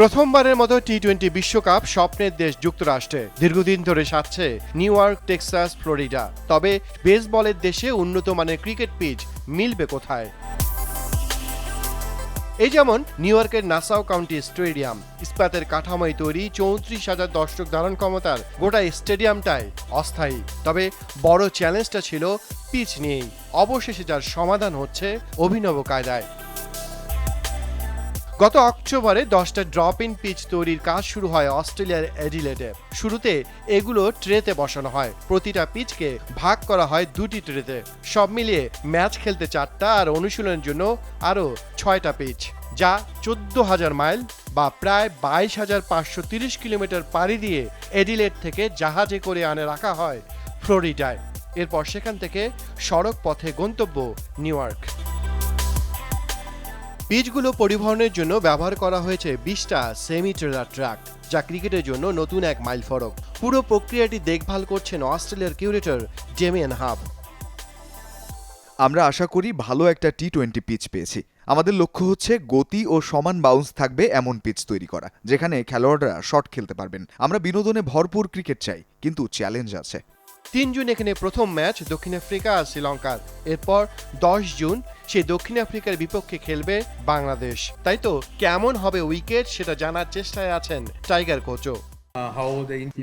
প্রথমবারের মতো T twenty বিশ্বকাপ স্বপ্নের দেশ যুক্তরাষ্ট্রে। দীর্ঘদিন ধরে সাজছে নিউ ইয়র্ক, টেক্সাস, ফ্লোরিডা। তবে বেসবলের দেশে উন্নত মানের ক্রিকেট পিচ মিলবে কোথায়? এই যেমন নিউ ইয়র্কের নাসাও কাউন্টি স্টেডিয়াম। ইস্পাতের কাঠামোয় তৈরি চৌত্রিশ হাজার দর্শক ধারণ ক্ষমতার গোটা স্টেডিয়ামটাই অস্থায়ী। তবে বড় চ্যালেঞ্জটা ছিল পিচ নিয়েই। অবশেষে যার সমাধান হচ্ছে অভিনব কায়দায়। গত অক্টোবরে দশটা ড্রপ ইন পিচ তৈরির কাজ শুরু হয় অস্ট্রেলিয়ার এডিলেটে শুরুতে এগুলো ট্রেতে বসানো হয়। প্রতিটা পিচকে ভাগ করা হয় দুটি ট্রেতে। সব মিলিয়ে ম্যাচ খেলতে চারটা আর অনুশীলনের জন্য আরও ছয়টা পিচ, যা চোদ্দ হাজার মাইল বা প্রায় বাইশ হাজার পাঁচশো তিরিশ কিলোমিটার পাড়ি দিয়ে এডিলেট থেকে জাহাজে করে আনে রাখা হয় ফ্লোরিডায়। এরপর সেখান থেকে সড়ক পথে গন্তব্য নিউ ইয়র্ক। পিচগুলো পরিবহনের জন্য ব্যবহার করা হয়েছে বিশটা সেমি ট্রেলার ট্রাক যা ক্রিকেটের জন্য নতুন এক মাইল ফরক পুরো প্রক্রিয়াটি দেখভাল করছেন অস্ট্রেলিয়ার কিউরেটর ডেমিয়ান হাব। আমরা আশা করি ভালো একটা টি টোয়েন্টি পিচ পেয়েছি। আমাদের লক্ষ্য হচ্ছে গতি ও সমান বাউন্স থাকবে এমন পিচ তৈরি করা, যেখানে খেলোয়াড়রা শট খেলতে পারবেন। আমরা বিনোদনে ভরপুর ক্রিকেট চাই, কিন্তু চ্যালেঞ্জ আছে। তিন জুন এখানে প্রথম ম্যাচ দক্ষিণ আফ্রিকা আর শ্রীলঙ্কার। এরপর দশ জুন সে দক্ষিণ আফ্রিকার বিপক্ষে খেলবে বাংলাদেশ। তাই তো, কেমন হবে উইকেট সেটা জানার চেষ্টায় আছেন টাইগার কোচও।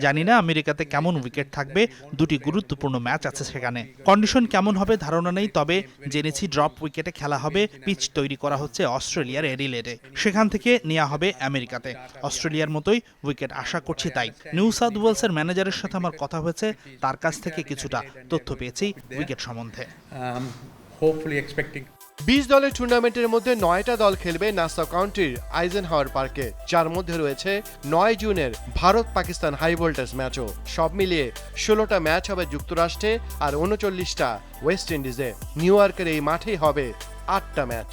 জানি না আমেরিকাতে কেমন উইকেট থাকবে দুটি গুরুত্বপূর্ণ ম্যাচ আছে সেখানে। কন্ডিশন কেমন হবে ধারণা নেই তবে জেনেছি ড্রপ উইকেটে খেলা হবে পিচ তৈরি করা হচ্ছে অস্ট্রেলিয়ার এডিলেডে সেখান থেকে নেওয়া হবে আমেরিকাতে। অস্ট্রেলিয়ার মতোই উইকেট আশা করছি তাই। নিউ সাউথ ওয়েলসের ম্যানেজারের সাথে আমার কথা হয়েছে তার কাছ থেকে কিছুটা তথ্য পেয়েছি উইকেট সম্বন্ধে। Um, hopefully expecting বিশ দলের টুর্নামেন্টের মধ্যে নয়টা দল খেলবে নাসা কাউন্টির আইজেন হাওয়ার পার্কে, যার মধ্যে রয়েছে নয় জুনের ভারত পাকিস্তান হাই ভোল্টেজ ম্যাচও। সব মিলিয়ে ষোলোটা ম্যাচ হবে যুক্তরাষ্ট্রে আর উনচল্লিশটা ওয়েস্ট ইন্ডিজে। নিউ ইয়র্কের এই মাঠেই হবে আটটা ম্যাচ।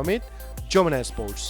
অমিত যমুনা স্পোর্টস।